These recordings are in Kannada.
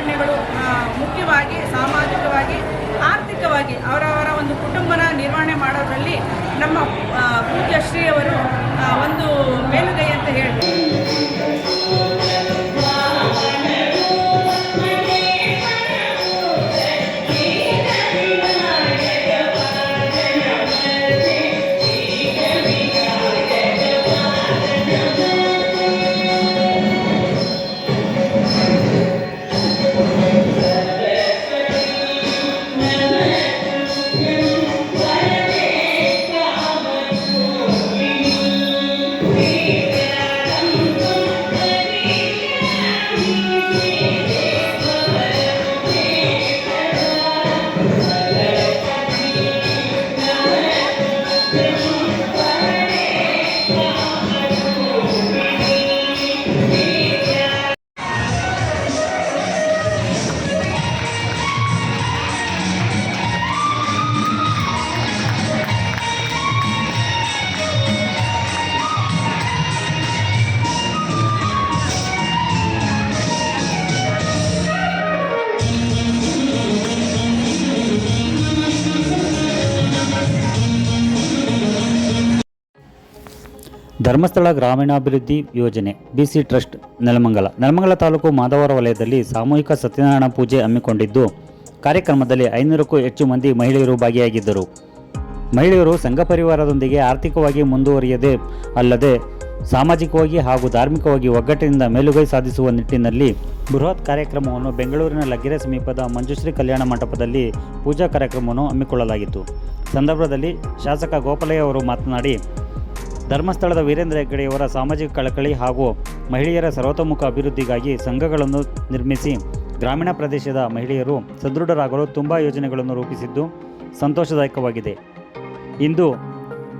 ಕಾರ್ಪಣ್ಯಗಳು ಮುಖ್ಯವಾಗಿ ಸಾಮಾಜಿಕವಾಗಿ ಆರ್ಥಿಕವಾಗಿ ಅವರವರ ಒಂದು ಕುಟುಂಬನ ನಿರ್ವಹಣೆ ಮಾಡೋದ್ರಲ್ಲಿ ನಮ್ಮ ಪೂಜ್ಯಶ್ರೀಯವರು ಧರ್ಮಸ್ಥಳ ಗ್ರಾಮೀಣಾಭಿವೃದ್ಧಿ ಯೋಜನೆ B C trust Nelamangala. Nelamangala taluk Madhavara ವಲಯದಲ್ಲಿ ಸಾಮೂಹಿಕ ಸತ್ಯನಾರಾಯಣ ಪೂಜೆ ಹಮ್ಮಿಕೊಂಡಿದ್ದು, ಕಾರ್ಯಕ್ರಮದಲ್ಲಿ ಐನೂರಕ್ಕೂ ಹೆಚ್ಚು ಮಂದಿ ಮಹಿಳೆಯರು ಭಾಗಿಯಾಗಿದ್ದರು. ಮಹಿಳೆಯರು ಸಂಘ ಪರಿವಾರದೊಂದಿಗೆ ಆರ್ಥಿಕವಾಗಿ ಮುಂದುವರಿಯದೆ ಅಲ್ಲದೆ ಸಾಮಾಜಿಕವಾಗಿ ಹಾಗೂ ಧಾರ್ಮಿಕವಾಗಿ ಒಗ್ಗಟ್ಟಿನಿಂದ ಮೇಲುಗೈ ಸಾಧಿಸುವ ನಿಟ್ಟಿನಲ್ಲಿ ಬೃಹತ್ ಕಾರ್ಯಕ್ರಮವನ್ನು ಬೆಂಗಳೂರಿನ ಲಗ್ಗೆರೆ ಸಮೀಪದ ಮಂಜುಶ್ರೀ ಕಲ್ಯಾಣ ಮಂಟಪದಲ್ಲಿ ಪೂಜಾ ಕಾರ್ಯಕ್ರಮವನ್ನು ಹಮ್ಮಿಕೊಳ್ಳಲಾಗಿತ್ತು. ಸಂದರ್ಭದಲ್ಲಿ ಶಾಸಕ ಗೋಪಾಲಯ್ಯ ಅವರು ಮಾತನಾಡಿ ಧರ್ಮಸ್ಥಳದ ವೀರೇಂದ್ರ ಹೆಗ್ಗಡೆಯವರ ಸಾಮಾಜಿಕ ಕಳಕಳಿ ಹಾಗೂ ಮಹಿಳೆಯರ ಸರ್ವತೋಮುಖ ಅಭಿವೃದ್ಧಿಗಾಗಿ ಸಂಘಗಳನ್ನು ನಿರ್ಮಿಸಿ ಗ್ರಾಮೀಣ ಪ್ರದೇಶದ ಮಹಿಳೆಯರು ಸದೃಢರಾಗಲು ತುಂಬ ಯೋಜನೆಗಳನ್ನು ರೂಪಿಸಿದ್ದು ಸಂತೋಷದಾಯಕವಾಗಿದೆ. ಇಂದು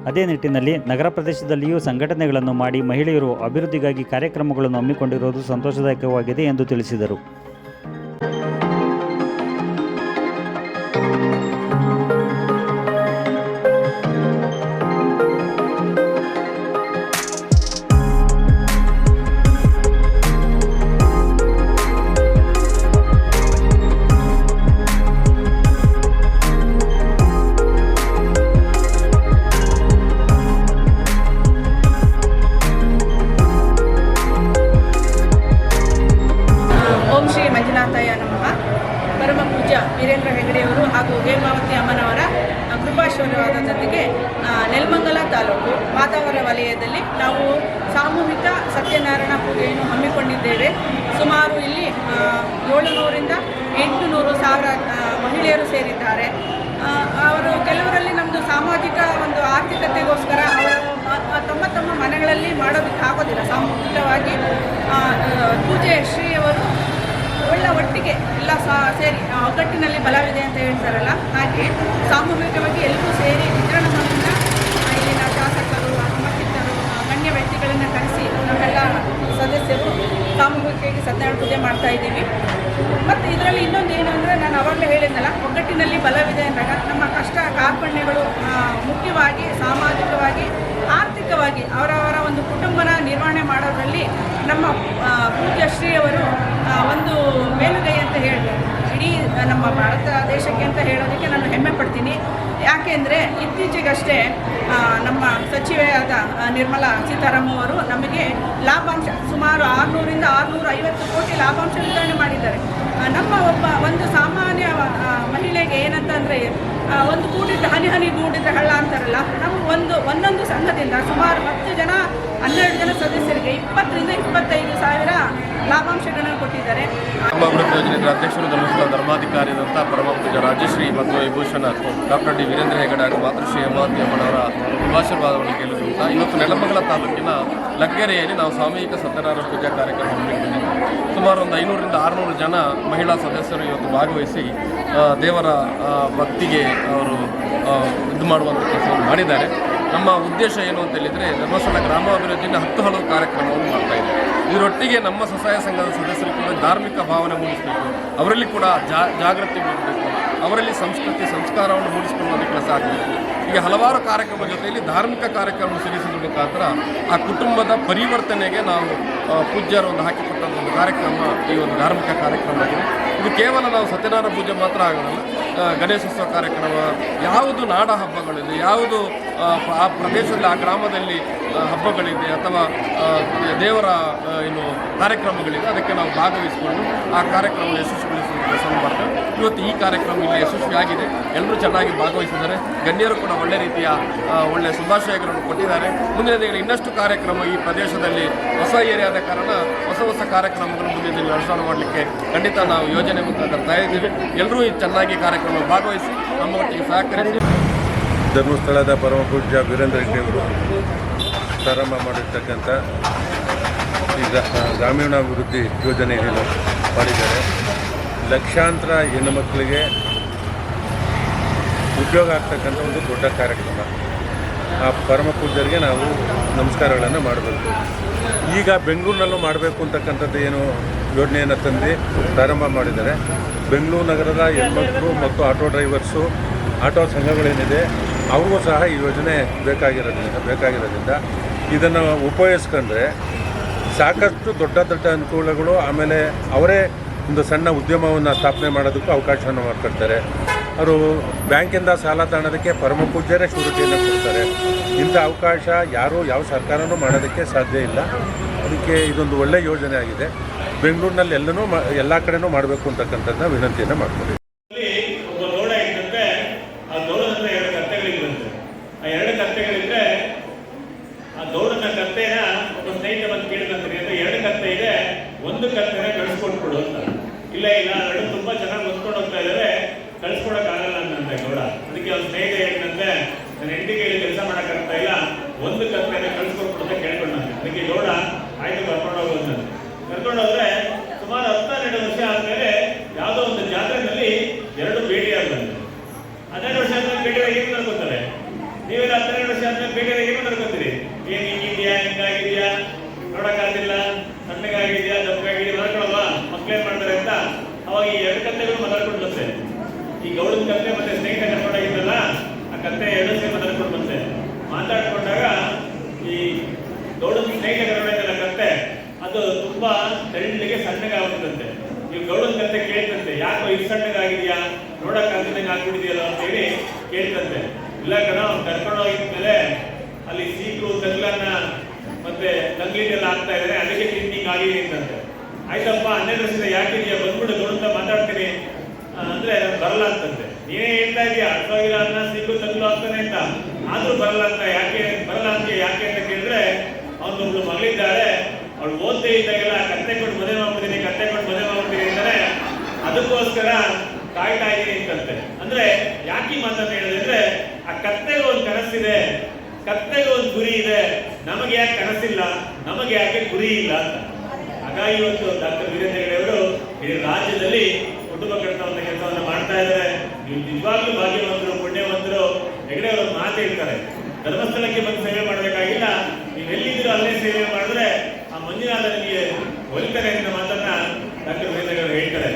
ಅದೇ ನಿಟ್ಟಿನಲ್ಲಿ ನಗರ ಪ್ರದೇಶದಲ್ಲಿಯೂ ಸಂಘಟನೆಗಳನ್ನು ಮಾಡಿ ಮಹಿಳೆಯರು ಅಭಿವೃದ್ಧಿಗಾಗಿ ಕಾರ್ಯಕ್ರಮಗಳನ್ನು ಹಮ್ಮಿಕೊಂಡಿರುವುದು ಸಂತೋಷದಾಯಕವಾಗಿದೆ ಎಂದು ತಿಳಿಸಿದರು. ಸತ್ಯನಾರಾಯಣ ಪೂಜೆಯನ್ನು ಹಮ್ಮಿಕೊಂಡಿದ್ದೇವೆ. ಸುಮಾರು ಇಲ್ಲಿ ಏಳುನೂರಿಂದ ಎಂಟು ನೂರು ಸಾವಿರ ಮಹಿಳೆಯರು ಸೇರಿದ್ದಾರೆ. ಅವರು ಕೆಲವರಲ್ಲಿ ನಮ್ಮದು ಸಾಮಾಜಿಕ ಒಂದು ಆರ್ಥಿಕತೆಗೋಸ್ಕರ ಅವರು ತಮ್ಮ ತಮ್ಮ ಮನೆಗಳಲ್ಲಿ ಮಾಡೋದಕ್ಕೆ ಆಗೋದಿಲ್ಲ. ಸಾಮೂಹಿಕವಾಗಿ ಪೂಜೆ ಶ್ರೀಯವರು ಒಳ್ಳೆ ಒಟ್ಟಿಗೆ ಎಲ್ಲ ಸಹ ಸೇರಿ ಒಗ್ಗಟ್ಟಿನಲ್ಲಿ ಬಲವಿದೆ ಅಂತ ಹೇಳ್ತಾರಲ್ಲ ಹಾಗೆ ಸಾಮೂಹಿಕವಾಗಿ ಎಲ್ಲರೂ ಸೇರಿ ವಿತರಣದಿಂದ ಇಲ್ಲಿನ ಶಾಸಕರು ಮತ್ತಿತರರು ಆ, ಗಣ್ಯ ವ್ಯಕ್ತಿಗಳನ್ನು ಕರೆಸಿ ನಾವೆಲ್ಲ ಸದಸ್ಯರು ಸಾಮೂಹಿಕವಾಗಿ ಸತ್ಯನಾರಾಯಣ ಪೂಜೆ ಮಾಡ್ತಾ ಇದ್ದೀವಿ. ಮತ್ತು ಇದರಲ್ಲಿ ಇನ್ನೊಂದು ಏನು ಅಂದರೆ ನಾನು ಅವಾಗಲೇ ಹೇಳಿದ್ನಲ್ಲ, ಒಗ್ಗಟ್ಟಿನಲ್ಲಿ ಬಲವಿದೆ ಅಂದಾಗ ನಮ್ಮ ಕಷ್ಟ ಕಾರ್ಪಣ್ಯಗಳು ಮುಖ್ಯವಾಗಿ, ಸಾಮಾಜಿಕವಾಗಿ, ಆರ್ಥಿಕವಾಗಿ ಅವರವರ ಒಂದು ಕುಟುಂಬನ ನಿರ್ವಹಣೆ ಮಾಡೋದ್ರಲ್ಲಿ ನಮ್ಮ ಪೂಜ್ಯಶ್ರೀಯವರು ಒಂದು ಮೇಲುಗೈ ಅಂತ ಹೇಳ್ಬೋದು ಇಡೀ ನಮ್ಮ ಭಾರತ ದೇಶಕ್ಕೆ ಅಂತ ಹೇಳೋದಕ್ಕೆ ನಾನು ಹೆಮ್ಮೆ ಪಡ್ತೀನಿ. ಯಾಕೆಂದರೆ ಇತ್ತೀಚೆಗಷ್ಟೇ ನಮ್ಮ ಸಚಿವೆಯಾದ ನಿರ್ಮಲಾ ಸೀತಾರಾಮನ್ ಅವರು ನಮಗೆ ಲಾಭಾಂಶ, ಸುಮಾರು ಆರುನೂರಿಂದ ಆರುನೂರ ಐವತ್ತು ಕೋಟಿ ಲಾಭಾಂಶ ವಿತರಣೆ ಮಾಡಿದ್ದಾರೆ. ನಮ್ಮ ಒಬ್ಬ ಒಂದು ಸಾಮಾನ್ಯ ಮಹಿಳೆಗೆ ಏನಂತಂದರೆ ಒಂದು ಕೂಡಿದ್ದ ಹನಿ ಹನಿ ಗೂಡಿದ್ದ ಹಳ್ಳ ಅಂತಾರಲ್ಲ, ನಮ್ಮ ಒಂದು, ಒಂದೊಂದು ಸಂಘದಿಂದ ಸುಮಾರು ಹತ್ತು ಜನ ಹನ್ನೆರಡು ಜನ ಸದಸ್ಯರಿಗೆ ಇಪ್ಪತ್ತರಿಂದ ಇಪ್ಪತ್ತೈದು ಸಾವಿರ ಲಾಭಾಂಶಗಳನ್ನು ಕೊಟ್ಟಿದ್ದಾರೆ. ಅಭಿವೃದ್ಧಿ ಯೋಜನೆಯ ಅಧ್ಯಕ್ಷರು ಧರ್ಮಸ್ಥಳ ಧರ್ಮಾಧಿಕಾರಿಯಾದಂಥ ಪರಮ ಪೂಜ ರಾಜಶ್ರೀ ಮತ್ತು ವಿಭೂಷಣ ಡಾಕ್ಟರ್ ಡಿ ವೀರೇಂದ್ರ ಹೆಗಡೆ ಹಾಗೂ ಮಾತೃಶ್ರೀ ಹೇಮಾವತಿ ಅಮ್ಮನವರ ಶುಭಾಶೀರ್ವಾದವನ್ನು ಕೇಳಿರುವಂಥ ಇವತ್ತು ನೆಲಮಂಗಲ ತಾಲೂಕಿನ ಲಗ್ಗೆರೆಯಲ್ಲಿ ನಾವು ಸಾಮೂಹಿಕ ಸತ್ಯನಾರಾಯಣ ಪೂಜಾ ಕಾರ್ಯಕ್ರಮ ಹಮ್ಮಿಕೊಂಡಿದ್ದೀವಿ ಸುಮಾರು ಒಂದು ಐನೂರರಿಂದ ಆರುನೂರು ಜನ ಮಹಿಳಾ ಸದಸ್ಯರು ಇವತ್ತು ಭಾಗವಹಿಸಿ ದೇವರ ಭಕ್ತಿಗೆ ಅವರು ಇದು ಮಾಡುವಂಥ ಕೆಲಸವನ್ನು ಮಾಡಿದ್ದಾರೆ. ನಮ್ಮ ಉದ್ದೇಶ ಏನು ಅಂತ ಹೇಳಿದರೆ, ಧರ್ಮಸ್ಥಳ ಗ್ರಾಮಾಭಿವೃದ್ಧಿನ ಹತ್ತು ಹಲವು ಕಾರ್ಯಕ್ರಮವನ್ನು ಮಾಡ್ತಾ ಇದೆ. ಇದರೊಟ್ಟಿಗೆ ನಮ್ಮ ಸ್ವಸಹಾಯ ಸಂಘದ ಸದಸ್ಯರು ಕೂಡ ಧಾರ್ಮಿಕ ಭಾವನೆ ಮೂಡಿಸಬೇಕು. ಅವರಲ್ಲಿ ಕೂಡ ಜಾಗೃತಿ ಮೂಡಬೇಕು ಅವರಲ್ಲಿ ಸಂಸ್ಕೃತಿ, ಸಂಸ್ಕಾರವನ್ನು ಮೂಡಿಸಿಕೊಳ್ಳುವಂಥ ಕೆಲಸ ಆಗಬೇಕು ಈಗ ಹಲವಾರು ಕಾರ್ಯಕ್ರಮ ಜೊತೆಯಲ್ಲಿ ಧಾರ್ಮಿಕ ಕಾರ್ಯಕ್ರಮ ಸೇರಿಸುವುದರ ಮುಖಾಂತರ ಆ ಕುಟುಂಬದ ಪರಿವರ್ತನೆಗೆ ನಾವು ಪೂಜ್ಯರು ಒಂದು ಹಾಕಿಕೊಟ್ಟಂಥ ಒಂದು ಕಾರ್ಯಕ್ರಮ, ಈ ಒಂದು ಧಾರ್ಮಿಕ ಕಾರ್ಯಕ್ರಮ ಆಗಿದೆ ಇದು ಕೇವಲ ನಾವು ಸತ್ಯನಾರಾಯಣ ಪೂಜೆ ಮಾತ್ರ ಆಗೋಲ್ಲ ಗಣೇಶೋತ್ಸವ ಕಾರ್ಯಕ್ರಮ ಯಾವುದು ನಾಡ ಹಬ್ಬಗಳಿದೆ ಯಾವುದು ಆ, ಪ್ರದೇಶದಲ್ಲಿ ಆ ಗ್ರಾಮದಲ್ಲಿ ಹಬ್ಬಗಳಿದೆ ಅಥವಾ ದೇವರ ಏನು ಕಾರ್ಯಕ್ರಮಗಳಿದೆ ಅದಕ್ಕೆ ನಾವು ಭಾಗವಹಿಸಿಕೊಂಡು ಆ ಕಾರ್ಯಕ್ರಮ ಯಶಸ್ವಿಗೊಳಿಸುವ ಮಾಡ್ತೇವೆ ಇವತ್ತು ಈ ಕಾರ್ಯಕ್ರಮ ಇಲ್ಲಿ ಯಶಸ್ವಿಯಾಗಿದೆ. ಎಲ್ಲರೂ ಚೆನ್ನಾಗಿ ಭಾಗವಹಿಸಿದ್ದಾರೆ. ಗಣ್ಯರು ಕೂಡ ಒಳ್ಳೆ ರೀತಿಯ ಒಳ್ಳೆ ಶುಭಾಶಯಗಳನ್ನು ಕೊಟ್ಟಿದ್ದಾರೆ. ಮುಂದಿನ ದಿನಗಳಲ್ಲಿ ಇನ್ನಷ್ಟು ಕಾರ್ಯಕ್ರಮ ಈ ಪ್ರದೇಶದಲ್ಲಿ ಹೊಸ ಏರಿಯಾದ ಕಾರಣ ಹೊಸ ಹೊಸ ಕಾರ್ಯಕ್ರಮಗಳನ್ನು ಮುಂದಿನ ದಿನಗಳಲ್ಲಿ ಅನುಷ್ಠಾನ ಮಾಡಲಿಕ್ಕೆ ಖಂಡಿತ ನಾವು ಯೋಜನೆ ಮುಖಾಂತರ ತಯಾರಿದ್ದೀವಿ. ಎಲ್ಲರೂ ಈ ಚೆನ್ನಾಗಿ ಕಾರ್ಯಕ್ರಮ ಭಾಗವಹಿಸಿ ನಮ್ಮ ಒಟ್ಟಿಗೆ ಸಹಕರಿಸಿ. ಧರ್ಮಸ್ಥಳದ ಪರಮ ಪೂಜ್ಯ ವೀರೇಂದ್ರ ರೆಡ್ಡಿಯವರು ಪ್ರಾರಂಭ ಮಾಡಿರ್ತಕ್ಕಂಥ ಈ ಗ್ರಾ- ಗ್ರಾಮೀಣಾಭಿವೃದ್ಧಿ ಯೋಜನೆಯನ್ನು ಮಾಡಿದ್ದಾರೆ. ಲಕ್ಷಾಂತರ ಹೆಣ್ಣು ಮಕ್ಕಳಿಗೆ ಉದ್ಯೋಗ ಆಗ್ತಕ್ಕಂಥ ಒಂದು ದೊಡ್ಡ ಕಾರ್ಯಕ್ರಮ. ಆ ಪರಮ ಪೂಜ್ಯರಿಗೆ ನಾವು ನಮಸ್ಕಾರಗಳನ್ನು ಮಾಡಬೇಕು. ಈಗ ಬೆಂಗಳೂರಿನಲ್ಲೂ ಮಾಡಬೇಕು ಅಂತಕ್ಕಂಥದ್ದು ಏನು ಯೋಜನೆಯನ್ನು ತಂದು ಪ್ರಾರಂಭ ಮಾಡಿದ್ದಾರೆ. ಬೆಂಗಳೂರು ನಗರದ ಹೆಣ್ಮಕ್ಳು ಮತ್ತು ಆಟೋ ಡ್ರೈವರ್ಸು, ಆಟೋ ಸಂಘಗಳೇನಿದೆ, ಅವ್ರಿಗೂ ಸಹ ಈ ಯೋಜನೆ ಬೇಕಾಗಿರೋದ್ರಿಂದ ಬೇಕಾಗಿರೋದ್ರಿಂದ ಇದನ್ನು ಉಪಯೋಗಿಸ್ಕೊಂಡ್ರೆ ಸಾಕಷ್ಟು ದೊಡ್ಡ ದೊಡ್ಡ ಅನುಕೂಲಗಳು, ಆಮೇಲೆ ಅವರೇ ಒಂದು ಸಣ್ಣ ಉದ್ಯಮವನ್ನು ಸ್ಥಾಪನೆ ಮಾಡೋದಕ್ಕೂ ಅವಕಾಶವನ್ನು ಮಾಡ್ಕೊಳ್ತಾರೆ ಅವರು ಬ್ಯಾಂಕಿಂದ ಸಾಲ ತಾಣೋದಕ್ಕೆ ಪರಮ ಪೂಜ್ಯರೇ ಶೂರಿಟಿಯನ್ನು ಕೊಡ್ತಾರೆ. ಇಂಥ ಅವಕಾಶ ಯಾರೂ ಯಾವ ಸರ್ಕಾರನೂ ಮಾಡೋದಕ್ಕೆ ಸಾಧ್ಯ ಇಲ್ಲ. ಅದಕ್ಕೆ ಇದೊಂದು ಒಳ್ಳೆಯ ಯೋಜನೆ ಆಗಿದೆ. ಬೆಂಗಳೂರಿನಲ್ಲಿ ಎಲ್ಲನೂ ಎಲ್ಲ ಕಡೆನೂ ಮಾಡಬೇಕು ಅಂತಕ್ಕಂಥದ್ದನ್ನ ವಿನಂತಿಯನ್ನು ಮಾಡ್ತೀವಿ ಒಂದು ಕತ್ತೆನ ಕಳಿಸ್ಕೊಟ್ಬಿಡು ಅಂತ. ಇಲ್ಲ ಇಲ್ಲ ಅದು ತುಂಬಾ ಚೆನ್ನಾಗಿ ಹೊತ್ಕೊಂಡು ಹೋಗ್ತಾ ಇದ್ದಾರೆ ಕಳ್ಸ್ಕೊಡಕ್ ಆಗಲ್ಲ ಅಂತಂತೆ ಗೌಡ. ಅದಕ್ಕೆ ಅವ್ನ ಸ್ನೇಹಿತ ಹೇಳಿದಂತೆ ನನ್ನ ಕೇಳಿ ಕೆಲಸ ಮಾಡಕ್ ಆಗ್ತಾ ಇಲ್ಲ. ಒಂದು ಕತ್ತೆನ ಕಳ್ಸ್ಕೊಟ್ಬಿಡು ಅಂತ ಈ ಎರಡು ಕತ್ತೆಗಳು ಮಾತಾಡ್ಕೊಂಡು ಬಂತೆ ಈ ಗೌಡನ ಕತ್ತೆ ಮತ್ತೆ ಸ್ನೇಹಿತ ಕರ್ಕೊಂಡಾಗಿದ್ದಲ್ಲ ಆ ಕಥೆ ಎರಡು ಸೇರಿ ಮಾತಾಡ್ಕೊಂಡು ಬಂತೆ ಮಾತಾಡ್ಕೊಂಡಾಗ ಈ ಗೌಡನ ಸ್ನೇಹಿತ ಕರ್ಕೊಂಡಾಗಿದ್ದಲ್ಲ ಕತ್ತೆ, ಅದು ತುಂಬಾ ತೆಳ್ಳಗೆ ಸಣ್ಣಗಾಗುತ್ತಂತೆ ಈ ಗೌಡನ ಕತ್ತೆ ಕೇಳ್ತಂತೆ, ಯಾಕೋ ಇಷ್ಟು ಸಣ್ಣಗಾಗಿದ್ಯಾ? ನೋಡಕ್ ಆಗ್ತಿದ್ದಂಗೆ ಆಗ್ಬಿಟ್ಟಿದೆಯಲ್ಲ ಅಂತ ಹೇಳಿ ಕೇಳ್ತಂತೆ. ಇಲ್ಲ ಕಣ, ಅವ್ನು ಕರ್ಕೊಂಡು ಹೋಗಿದ್ಮೇಲೆ ಅಲ್ಲಿ ಸೀಟು ತಗ್ಲನ್ನ ಮತ್ತೆ ತಂಗ್ಲಿದೆಲ್ಲ ಆಗ್ತಾ ಇದ್ರೆ, ಅದಕ್ಕೆ ತಿಂಡಿಂಗ್ ಆಗಿದೆ ಅಂತಂತೆ. ಆಯ್ತಪ್ಪ, ಹನ್ನೆರಡು ವರ್ಷದ ನೀವು ಬಂದ್ಬಿಟ್ಟು ತೊಡಂತ ಮಾತಾಡ್ತೀನಿ. ಅಂದ್ರೆ ಬರಲ್ಲ ಅಂತಂತೆ ನೀನೇ ಹೇಳ್ತಾ ಇದೀಯ? ಅರ್ಥವಾಗಿಲ್ಲ ಅನ್ನ ಸಿಕ್ಕು ತಗ್ಲು ಆಗ್ತಾನೆ ಅಂತ. ಆದ್ರೂ ಬರಲ್ಲ ಅಂತ, ಯಾಕೆ, ಬರಲ್ಲ ಅಂತ ಯಾಕೆ ಅಂತ ಕೇಳಿದ್ರೆ, ಅವನೊಬ್ಳು ಮಗಳಿದ್ದಾಳೆ. ಅವಳು ಓದ್ದೇ ಇದ್ದಾಗೆಲ್ಲ, ಕತ್ತೆ ಕೊಟ್ಟು ಮದುವೆ ಮಾಡ್ಬಿಡ್ತೀನಿ, ಕತ್ತೆ ಕೊಟ್ಟು ಮದುವೆ ಮಾಡ್ಬಿಡ್ತೀನಿ ಅಂತಾನೆ ಅದಕ್ಕೋಸ್ಕರ ಕಾಯ್ತಾ ಇದ್ದೀನಿ ಅಂತಂತೆ. ಅಂದ್ರೆ ಯಾಕೆ ಮಾತನ್ನ ಹೇಳಿದ್ರೆ ಆ ಕತ್ತೆಗೆ ಒಂದು ಕನಸಿದೆ. ಕತ್ತೆಗೆ ಒಂದು ಗುರಿ ಇದೆ. ನಮಗೆ ಯಾಕೆ ಕನಸಿಲ್ಲ? ನಮಗೆ ಯಾಕೆ ಗುರಿ ಇಲ್ಲ ಅಂತ. ಹಾಗಾಗಿ ಇವತ್ತು ಡಾಕ್ಟರ್ ವೀರೇಂದ್ರ ಹೆಗ್ಗಡೆಯವರು ಇಡೀ ರಾಜ್ಯದಲ್ಲಿ ಕುಟುಂಬ ಕಟ್ಟುವಂತ ಕೆಲಸವನ್ನು ಮಾಡ್ತಾ ಇದ್ದಾರೆ. ನೀವು ನಿಜವಾಗ್ಲೂ ಭಾಗ್ಯವಂತರು, ಪುಣ್ಯವಂತರು, ಹೆಗಡೆ ಅವರು ಮಾತು ಇರ್ತಾರೆ ಧರ್ಮಸ್ಥಳಕ್ಕೆ ಬಂದು ಸೇವೆ ಮಾಡಬೇಕಾಗಿಲ್ಲ. ನೀವು ಎಲ್ಲಿದ್ದೀರೋ ಅಲ್ಲೇ ಸೇವೆ ಮಾಡಿದ್ರೆ ಆ ಮಂಜುನಾಥ ನಿಮಗೆ ಒಲಿತಾರೆ ಅಂತ ಮಾತನ್ನ ಡಾಕ್ಟರ್ ವೀರೇಂದ್ರ ಹೇಳ್ತಾರೆ.